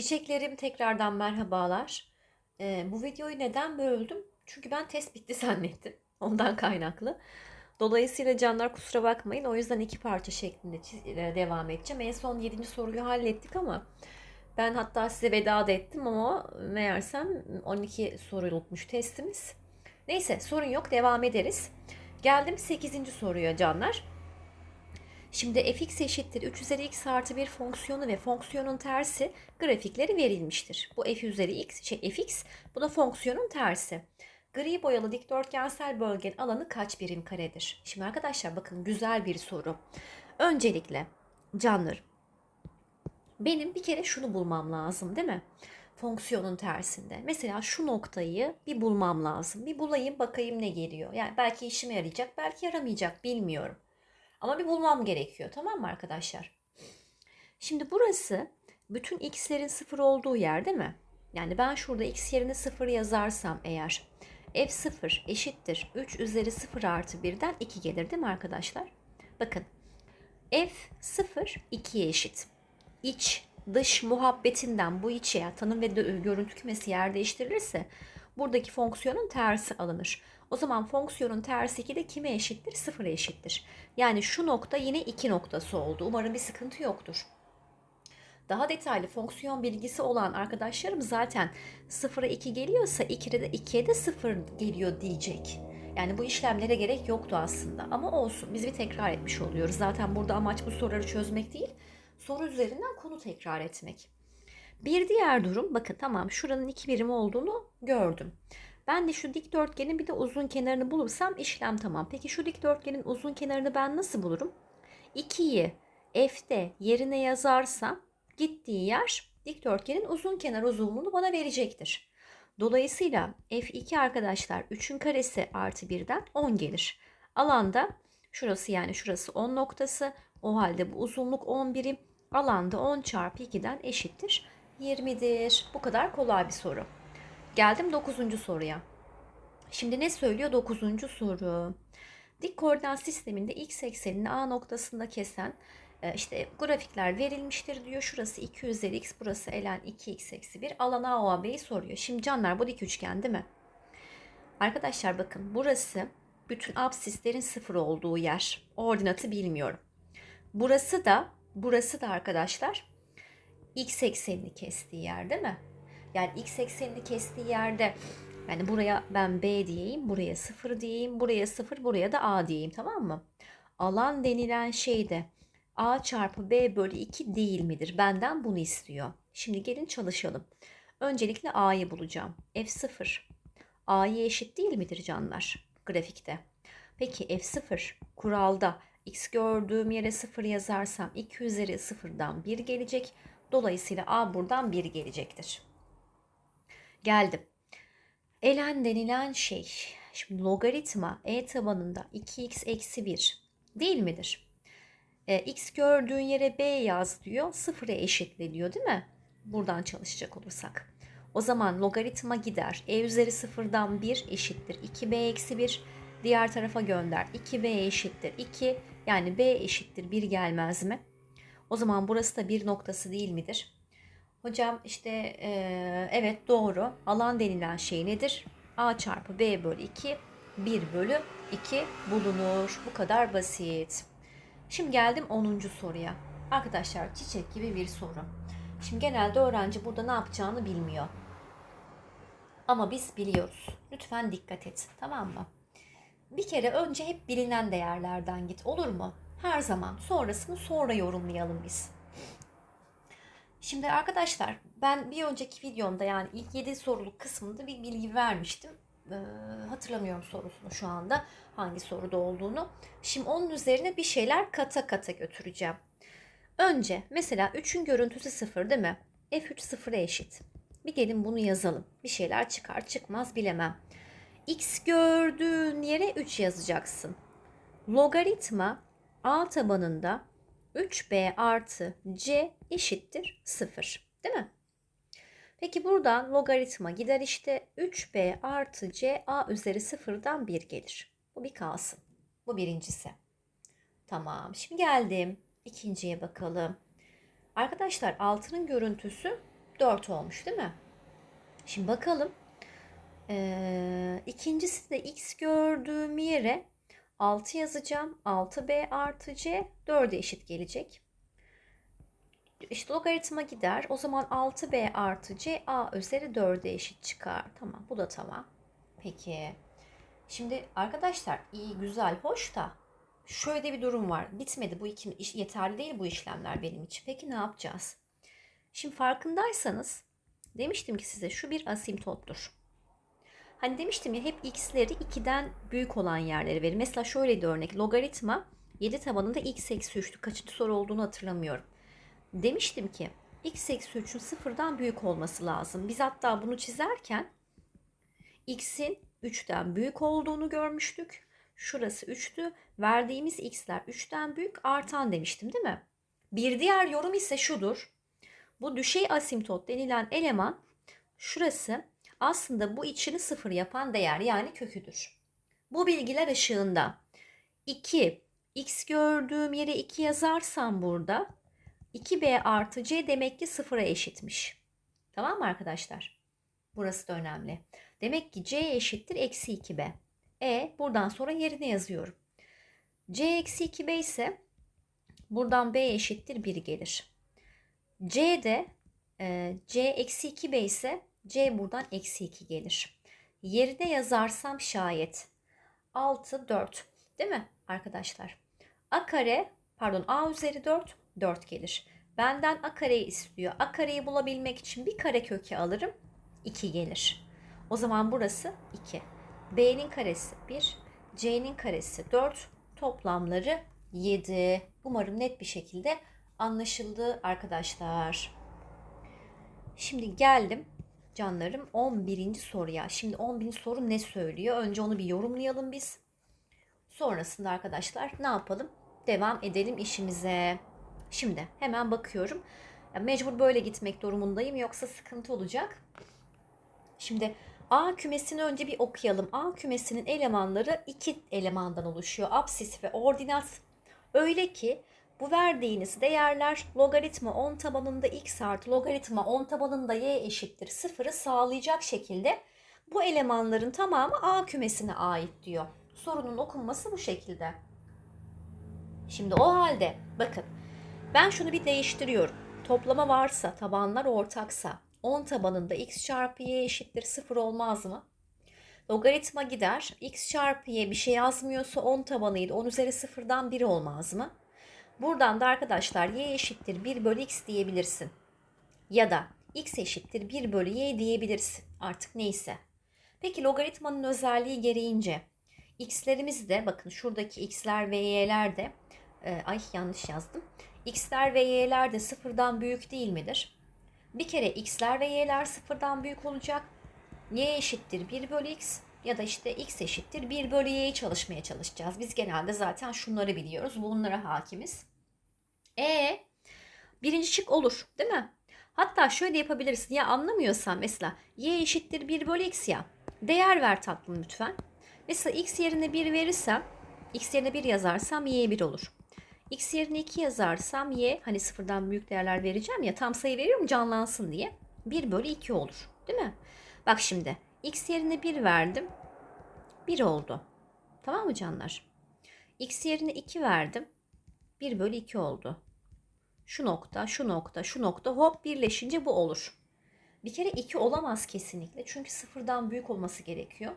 Çiçeklerim tekrardan merhabalar. Ee, bu videoyu neden böldüm? Çünkü ben test bitti zannettim. Ondan kaynaklı. Dolayısıyla canlar kusura bakmayın. O yüzden iki parça şeklinde e, devam edeceğim. En son 7. soruyu hallettik ama ben hatta size veda da ettim ama meğersem 12 sorulukmuş testimiz. Neyse sorun yok devam ederiz. Geldim 8. soruya canlar. Şimdi fx eşittir 3 üzeri x artı bir fonksiyonu ve fonksiyonun tersi grafikleri verilmiştir. Bu f üzeri x, şey fx, bu da fonksiyonun tersi. Gri boyalı dikdörtgensel bölgenin alanı kaç birim karedir? Şimdi arkadaşlar bakın güzel bir soru. Öncelikle canlar benim bir kere şunu bulmam lazım değil mi? Fonksiyonun tersinde. Mesela şu noktayı bir bulmam lazım. Bir bulayım bakayım ne geliyor. Yani belki işime yarayacak, belki yaramayacak bilmiyorum. Ama bir bulmam gerekiyor. Tamam mı arkadaşlar? Şimdi burası bütün x'lerin sıfır olduğu yer değil mi? Yani ben şurada x yerine sıfır yazarsam eğer f0 eşittir 3 üzeri 0 artı 1'den 2 gelir değil mi arkadaşlar? Bakın f0 2'ye eşit. İç dış muhabbetinden bu içe yani tanım ve görüntü kümesi yer değiştirilirse buradaki fonksiyonun tersi alınır. O zaman fonksiyonun tersi 2 de kime eşittir? 0'a eşittir. Yani şu nokta yine 2 noktası oldu. Umarım bir sıkıntı yoktur. Daha detaylı fonksiyon bilgisi olan arkadaşlarım zaten 0'a 2 geliyorsa 2'ye de, 2'ye de 0 geliyor diyecek. Yani bu işlemlere gerek yoktu aslında. Ama olsun biz bir tekrar etmiş oluyoruz. Zaten burada amaç bu soruları çözmek değil. Soru üzerinden konu tekrar etmek. Bir diğer durum bakın tamam şuranın iki birim olduğunu gördüm. Ben de şu dikdörtgenin bir de uzun kenarını bulursam işlem tamam. Peki şu dikdörtgenin uzun kenarını ben nasıl bulurum? 2'yi f'de yerine yazarsam gittiği yer dikdörtgenin uzun kenar uzunluğunu bana verecektir. Dolayısıyla f2 arkadaşlar 3'ün karesi artı 1'den 10 gelir. Alanda şurası yani şurası 10 noktası. O halde bu uzunluk 10 birim. Alanda 10 çarpı 2'den eşittir 20'dir. Bu kadar kolay bir soru. Geldim 9. soruya. Şimdi ne söylüyor 9. soru? Dik koordinat sisteminde x eksenini A noktasında kesen e, işte grafikler verilmiştir diyor. Şurası 2 üzeri x, burası ln 2x eksi 1. Alan A, O, B'yi soruyor. Şimdi canlar bu dik üçgen değil mi? Arkadaşlar bakın burası bütün absislerin sıfır olduğu yer. Ordinatı bilmiyorum. Burası da burası da arkadaşlar x eksenini kestiği yer değil mi? Yani x eksenini kestiği yerde yani buraya ben b diyeyim, buraya 0 diyeyim, buraya 0, buraya da a diyeyim tamam mı? Alan denilen şey de a çarpı b bölü 2 değil midir? Benden bunu istiyor. Şimdi gelin çalışalım. Öncelikle a'yı bulacağım. f0 a'ya eşit değil midir canlar grafikte? Peki f0 kuralda x gördüğüm yere 0 yazarsam 2 üzeri 0'dan 1 gelecek. Dolayısıyla a buradan 1 gelecektir. Geldim. Elen denilen şey, şimdi logaritma e tabanında 2x eksi 1 değil midir? E, x gördüğün yere b yaz diyor, sıfıra eşitle diyor değil mi? Buradan çalışacak olursak. O zaman logaritma gider. e üzeri sıfırdan 1 eşittir 2b eksi 1. Diğer tarafa gönder. 2b eşittir 2. Yani b eşittir 1 gelmez mi? O zaman burası da bir noktası değil midir? Hocam işte eee, evet doğru. Alan denilen şey nedir? A çarpı B bölü 2 1 bölü 2 bulunur. Bu kadar basit. Şimdi geldim 10. soruya. Arkadaşlar çiçek gibi bir soru. Şimdi genelde öğrenci burada ne yapacağını bilmiyor. Ama biz biliyoruz. Lütfen dikkat et. Tamam mı? Bir kere önce hep bilinen değerlerden git. Olur mu? Her zaman. Sonrasını sonra yorumlayalım biz. Şimdi arkadaşlar ben bir önceki videomda yani ilk 7 soruluk kısmında bir bilgi vermiştim. Ee, hatırlamıyorum sorusunu şu anda hangi soruda olduğunu. Şimdi onun üzerine bir şeyler kata kata götüreceğim. Önce mesela 3'ün görüntüsü 0 değil mi? F3 0'a eşit. Bir gelin bunu yazalım. Bir şeyler çıkar çıkmaz bilemem. X gördüğün yere 3 yazacaksın. Logaritma A tabanında 3b artı c eşittir 0. Değil mi? Peki buradan logaritma gider işte 3b artı c a üzeri 0'dan 1 gelir. Bu bir kalsın. Bu birincisi. Tamam. Şimdi geldim. İkinciye bakalım. Arkadaşlar altının görüntüsü 4 olmuş değil mi? Şimdi bakalım. Ee, ikincisi de x gördüğüm yere 6 yazacağım. 6b artı c 4'e eşit gelecek. İşte logaritma gider. O zaman 6b artı c a üzeri 4'e eşit çıkar. Tamam bu da tamam. Peki. Şimdi arkadaşlar iyi güzel hoş da şöyle bir durum var. Bitmedi bu iki iş yeterli değil bu işlemler benim için. Peki ne yapacağız? Şimdi farkındaysanız demiştim ki size şu bir asimptottur. Hani demiştim ya hep x'leri 2'den büyük olan yerleri verir. Mesela şöyle bir örnek. Logaritma 7 tabanında x eksi 3'tü. Kaçıncı soru olduğunu hatırlamıyorum. Demiştim ki x eksi 3'ün sıfırdan büyük olması lazım. Biz hatta bunu çizerken x'in 3'ten büyük olduğunu görmüştük. Şurası 3'tü. Verdiğimiz x'ler 3'ten büyük artan demiştim değil mi? Bir diğer yorum ise şudur. Bu düşey asimptot denilen eleman şurası aslında bu içini sıfır yapan değer yani köküdür. Bu bilgiler ışığında 2 x gördüğüm yere 2 yazarsam burada 2b artı c demek ki sıfıra eşitmiş. Tamam mı arkadaşlar? Burası da önemli. Demek ki c eşittir eksi 2b. E buradan sonra yerine yazıyorum. c eksi 2b ise buradan b eşittir 1 gelir. c de e, c eksi 2b ise c buradan eksi 2 gelir. Yerine yazarsam şayet 6 4 değil mi arkadaşlar? a kare pardon a üzeri 4 4 gelir. Benden a kareyi istiyor. A kareyi bulabilmek için bir kare kökü alırım. 2 gelir. O zaman burası 2. B'nin karesi 1. C'nin karesi 4. Toplamları 7. Umarım net bir şekilde anlaşıldı arkadaşlar. Şimdi geldim canlarım 11. soruya. Şimdi 11. soru ne söylüyor? Önce onu bir yorumlayalım biz. Sonrasında arkadaşlar ne yapalım? Devam edelim işimize. Şimdi hemen bakıyorum. Ya mecbur böyle gitmek durumundayım yoksa sıkıntı olacak. Şimdi A kümesini önce bir okuyalım. A kümesinin elemanları iki elemandan oluşuyor. Absis ve ordinat. Öyle ki bu verdiğiniz değerler logaritma 10 tabanında x artı logaritma 10 tabanında y eşittir sıfırı sağlayacak şekilde bu elemanların tamamı A kümesine ait diyor. Sorunun okunması bu şekilde. Şimdi o halde bakın ben şunu bir değiştiriyorum. Toplama varsa, tabanlar ortaksa 10 tabanında x çarpı y eşittir 0 olmaz mı? Logaritma gider. x çarpı y bir şey yazmıyorsa 10 tabanıydı. 10 üzeri 0'dan 1 olmaz mı? Buradan da arkadaşlar y eşittir 1 bölü x diyebilirsin. Ya da x eşittir 1 bölü y diyebilirsin. Artık neyse. Peki logaritmanın özelliği gereğince x'lerimiz de bakın şuradaki x'ler ve y'ler de e, ay yanlış yazdım. x'ler ve y'ler de sıfırdan büyük değil midir? Bir kere x'ler ve y'ler sıfırdan büyük olacak. y eşittir 1 bölü x ya da işte x eşittir 1 bölü y'yi çalışmaya çalışacağız. Biz genelde zaten şunları biliyoruz. Bunlara hakimiz. E birinci şık olur değil mi? Hatta şöyle yapabilirsin. Ya anlamıyorsan mesela y eşittir 1 bölü x ya. Değer ver tatlım lütfen. Mesela x yerine 1 verirsem x yerine 1 yazarsam y 1 olur. X yerine 2 yazarsam y hani sıfırdan büyük değerler vereceğim ya tam sayı veriyorum canlansın diye. 1 bölü 2 olur. Değil mi? Bak şimdi x yerine 1 verdim. 1 oldu. Tamam mı canlar? X yerine 2 verdim. 1 bölü 2 oldu. Şu nokta, şu nokta, şu nokta hop birleşince bu olur. Bir kere 2 olamaz kesinlikle. Çünkü sıfırdan büyük olması gerekiyor.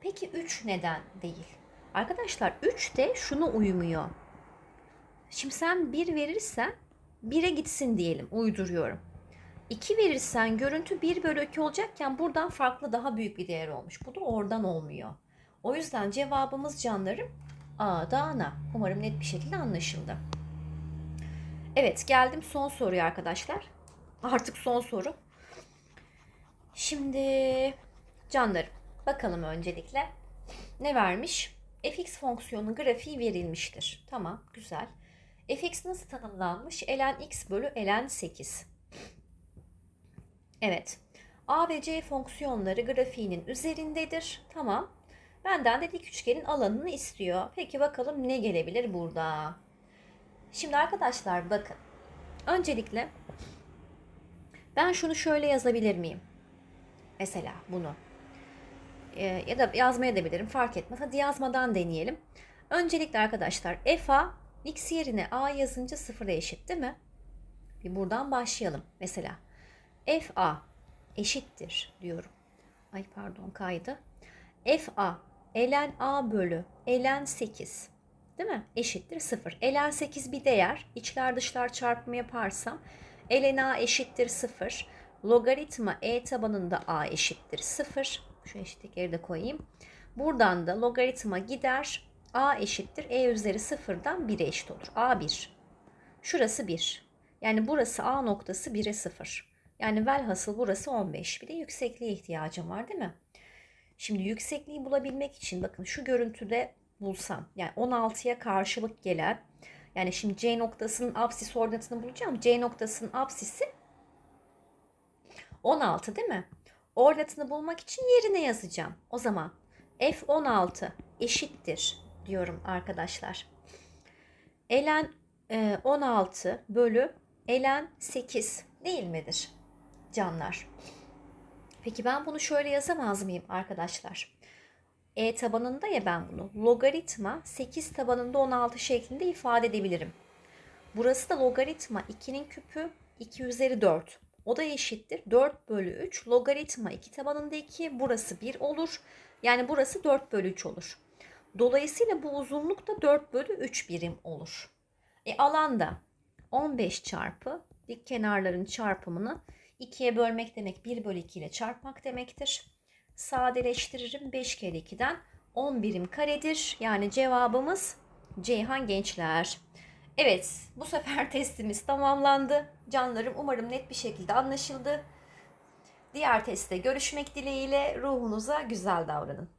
Peki 3 neden değil? Arkadaşlar 3 de şunu uymuyor. Şimdi sen 1 verirsen 1'e gitsin diyelim uyduruyorum. 2 verirsen görüntü 1 bölü 2 olacakken buradan farklı daha büyük bir değer olmuş. Bu da oradan olmuyor. O yüzden cevabımız canlarım A ana. Umarım net bir şekilde anlaşıldı. Evet geldim son soruya arkadaşlar. Artık son soru. Şimdi canlarım bakalım öncelikle ne vermiş? fx fonksiyonunun grafiği verilmiştir. Tamam güzel. fx nasıl tanımlanmış? ln x bölü ln 8. Evet. a ve c fonksiyonları grafiğinin üzerindedir. Tamam. Benden de dik üçgenin alanını istiyor. Peki bakalım ne gelebilir burada? Şimdi arkadaşlar bakın. Öncelikle Ben şunu şöyle yazabilir miyim? Mesela bunu. Ee, ya da yazmaya da bilirim fark etmez. Hadi yazmadan deneyelim. Öncelikle arkadaşlar f a x yerine a yazınca sıfıra eşit değil mi? Bir buradan başlayalım. Mesela f a eşittir diyorum. Ay pardon kaydı. f a ln a bölü ln 8 değil mi? Eşittir 0. ln 8 bir değer. İçler dışlar çarpımı yaparsam ln a eşittir 0. Logaritma e tabanında a eşittir 0. Şu eşitlikleri de koyayım. Buradan da logaritma gider. a eşittir e üzeri 0'dan 1'e eşit olur. a 1. Şurası 1. Yani burası a noktası 1'e 0. Yani velhasıl burası 15. Bir de yüksekliğe ihtiyacım var değil mi? Şimdi yüksekliği bulabilmek için bakın şu görüntüde bulsam yani 16'ya karşılık gelen yani şimdi C noktasının absis ordinatını bulacağım. C noktasının absisi 16 değil mi? Ordinatını bulmak için yerine yazacağım. O zaman F16 eşittir diyorum arkadaşlar. Elen e, 16 bölü elen 8 değil midir canlar? Peki ben bunu şöyle yazamaz mıyım arkadaşlar? E tabanında ya ben bunu logaritma 8 tabanında 16 şeklinde ifade edebilirim. Burası da logaritma 2'nin küpü 2 üzeri 4. O da eşittir 4 bölü 3 logaritma 2 tabanında 2 burası 1 olur. Yani burası 4 bölü 3 olur. Dolayısıyla bu uzunluk da 4 bölü 3 birim olur. E alanda 15 çarpı dik kenarların çarpımını 2'ye bölmek demek 1 bölü 2 ile çarpmak demektir. Sadeleştiririm 5 kere 2'den 10 birim karedir. Yani cevabımız Ceyhan gençler. Evet bu sefer testimiz tamamlandı. Canlarım umarım net bir şekilde anlaşıldı. Diğer testte görüşmek dileğiyle ruhunuza güzel davranın.